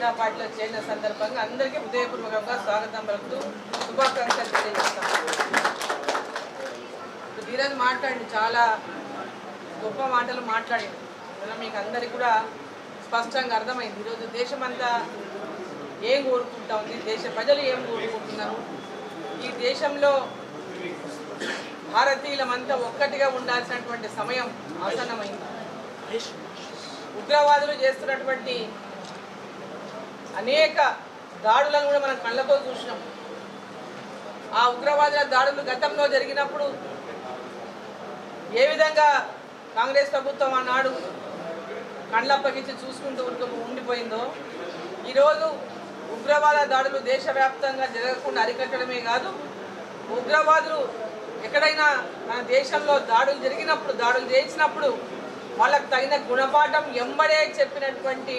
జెండా పార్టీలో చేరిన సందర్భంగా అందరికీ హృదయపూర్వకంగా స్వాగతం పలుకుతూ శుభాకాంక్షలు తెలియజేస్తాం ఇప్పుడు ధీరజ్ మాట్లాడి చాలా గొప్ప మాటలు మాట్లాడింది మనం మీకు అందరికీ కూడా స్పష్టంగా అర్థమైంది. ఈరోజు దేశమంతా ఏం కోరుకుంటా ఉంది? దేశ ప్రజలు ఏం కోరుకుంటున్నారు? ఈ దేశంలో భారతీయులమంతా ఒక్కటిగా ఉండాల్సినటువంటి సమయం ఆసన్నమైంది. ఉగ్రవాదులు చేస్తున్నటువంటి అనేక దాడులను కూడా మనం కళ్ళతో చూసినాం. ఆ ఉగ్రవాదుల దాడులు గతంలో జరిగినప్పుడు ఏ విధంగా కాంగ్రెస్ ప్రభుత్వం ఆనాడు కండ్లప్పగించి చూసుకుంటూ ఉంటూ ఉండిపోయిందో ఈరోజు ఉగ్రవాద దాడులు దేశవ్యాప్తంగా జరగకుండా అరికట్టడమే కాదు ఉగ్రవాదులు ఎక్కడైనా మన దేశంలో దాడులు జరిగినప్పుడు దాడులు చేసినప్పుడు వాళ్ళకు తగిన గుణపాఠం ఎంబడే చెప్పినటువంటి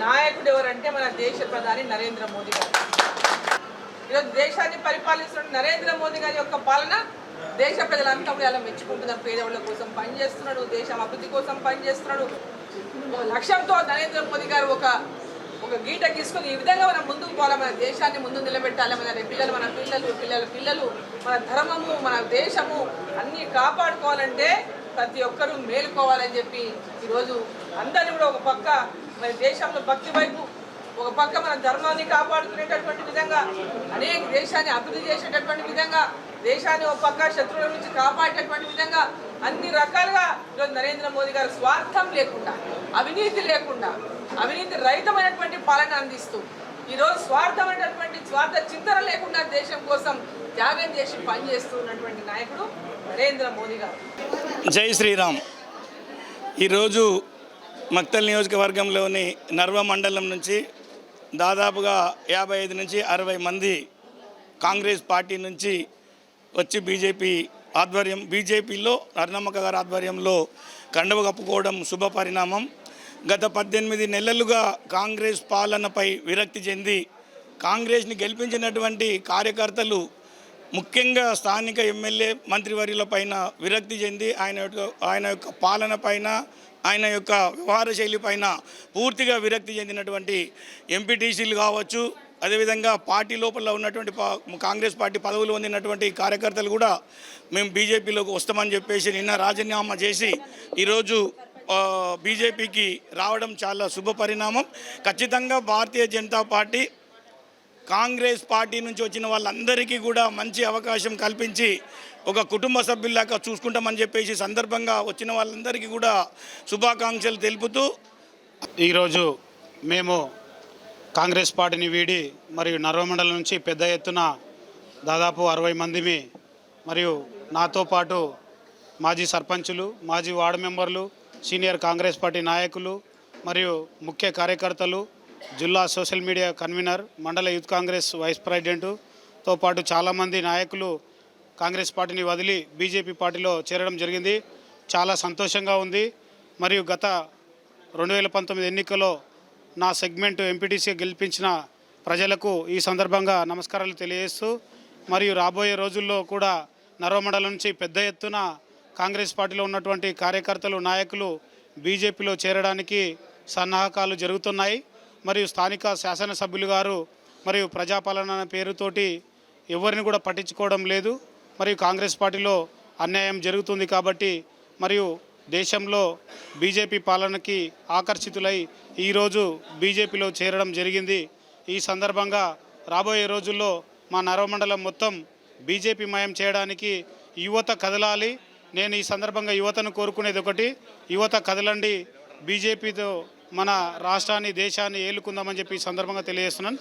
నాయకుడు ఎవరంటే మన దేశ ప్రధాని నరేంద్ర మోదీ గారు. ఈరోజు దేశాన్ని పరిపాలిస్తున్న నరేంద్ర మోదీ గారి యొక్క పాలన దేశ ప్రజలంతా కూడా ఇలా మెచ్చుకుంటున్నారు. పేదవాళ్ళ కోసం పనిచేస్తున్నాడు దేశం అభివృద్ధి కోసం పనిచేస్తున్నాడు. లక్ష్యంతో నరేంద్ర మోదీ గారు ఒక ఒక గీట గీసుకొని ఈ విధంగా మనం ముందుకు పోవాలి. మన దేశాన్ని ముందు నిలబెట్టాలి. మన పిల్లలు మన పిల్లలు పిల్లల పిల్లలు మన ధర్మము మన దేశము అన్నీ కాపాడుకోవాలంటే ప్రతి ఒక్కరూ మేలుకోవాలని చెప్పి ఈరోజు అందరినీ కూడా ఒక పక్క మన దేశంలో భక్తి వైపు ఒక పక్క మన ధర్మాన్ని కాపాడుకునేటటువంటి విధంగా అనేక దేశాన్ని అభివృద్ధి చేసేటటువంటి విధంగా దేశాన్ని ఒక పక్క శత్రువుల నుంచి కాపాడేటటువంటి విధంగా అన్ని రకాలుగా ఈరోజు నరేంద్ర మోదీ గారు స్వార్థం లేకుండా అవినీతి లేకుండా అవినీతి రహితమైనటువంటి పాలన అందిస్తూ ఈరోజు స్వార్థమైనటువంటి స్వార్థ చింతన లేకుండా దేశం కోసం త్యాగం చేసి పనిచేస్తున్నటువంటి నాయకుడు నరేంద్ర మోదీ గారు. జై శ్రీరామ్. ఈరోజు మక్తల్ నియోజకవర్గంలోని నర్వ మండలం నుంచి దాదాపుగా యాభై ఐదు నుంచి అరవై మంది కాంగ్రెస్ పార్టీ నుంచి వచ్చి బీజేపీ ఆధ్వర్యం బీజేపీలో అరుణమ్మక గారి ఆధ్వర్యంలో కండవ కప్పుకోవడం శుభ పరిణామం. గత పద్దెనిమిది నెలలుగా కాంగ్రెస్ పాలనపై విరక్తి చెంది కాంగ్రెస్ని గెలిపించినటువంటి కార్యకర్తలు ముఖ్యంగా స్థానిక ఎమ్మెల్యే మంత్రివర్యుల పైన విరక్తి చెంది ఆయన యొక్క ఆయన యొక్క పాలన పైన ఆయన యొక్క వ్యవహార శైలి పైన పూర్తిగా విరక్తి చెందినటువంటి ఎంపీటీసీలు కావచ్చు అదేవిధంగా పార్టీ లోపల ఉన్నటువంటి కాంగ్రెస్ పార్టీ పదవులు పొందినటువంటి కార్యకర్తలు కూడా మేము బీజేపీలోకి వస్తామని చెప్పేసి నిన్న రాజీనామా చేసి ఈరోజు బీజేపీకి రావడం చాలా శుభ పరిణామం ఖచ్చితంగా భారతీయ జనతా పార్టీ కాంగ్రెస్ పార్టీ నుంచి వచ్చిన వాళ్ళందరికీ కూడా మంచి అవకాశం కల్పించి ఒక కుటుంబ సభ్యుల్లాగా చూసుకుంటామని చెప్పేసి సందర్భంగా వచ్చిన వాళ్ళందరికీ కూడా శుభాకాంక్షలు తెలుపుతూ ఈరోజు మేము కాంగ్రెస్ పార్టీని వీడి మరియు నర్వమండలం నుంచి పెద్ద ఎత్తున దాదాపు అరవై మందిమి మరియు నాతో పాటు మాజీ సర్పంచులు మాజీ వార్డు మెంబర్లు సీనియర్ కాంగ్రెస్ పార్టీ నాయకులు మరియు ముఖ్య కార్యకర్తలు జిల్లా సోషల్ మీడియా కన్వీనర్ మండల యూత్ కాంగ్రెస్ వైస్ ప్రెసిడెంటుతో పాటు చాలామంది నాయకులు కాంగ్రెస్ పార్టీని వదిలి బీజేపీ పార్టీలో చేరడం జరిగింది. చాలా సంతోషంగా ఉంది. మరియు గత రెండు వేల పంతొమ్మిది ఎన్నికల్లో నా సెగ్మెంట్ ఎంపీటీసీ గెలిపించిన ప్రజలకు ఈ సందర్భంగా నమస్కారాలు తెలియజేస్తూ మరియు రాబోయే రోజుల్లో కూడా నర్వమండలం నుంచి పెద్ద ఎత్తున కాంగ్రెస్ పార్టీలో ఉన్నటువంటి కార్యకర్తలు నాయకులు బీజేపీలో చేరడానికి సన్నాహకాలు జరుగుతున్నాయి. మరియు స్థానిక శాసనసభ్యులు గారు మరియు ప్రజాపాలన అనే పేరుతోటి ఎవరిని కూడా పట్టించుకోవడం లేదు. మరియు కాంగ్రెస్ పార్టీలో అన్యాయం జరుగుతుంది కాబట్టి మరియు దేశంలో బీజేపీ పాలనకి ఆకర్షితులై ఈరోజు బీజేపీలో చేరడం జరిగింది. ఈ సందర్భంగా రాబోయే రోజుల్లో మా నరవమండలం మొత్తం బీజేపీ మయం చేయడానికి యువత కదలాలి. నేను ఈ సందర్భంగా యువతను కోరుకునేది ఒకటి యువత కదలండి. బీజేపీతో మన రాష్ట్రాన్ని దేశాన్ని ఏలుకుందామని చెప్పి సందర్భంగా తెలియజేస్తున్నాను.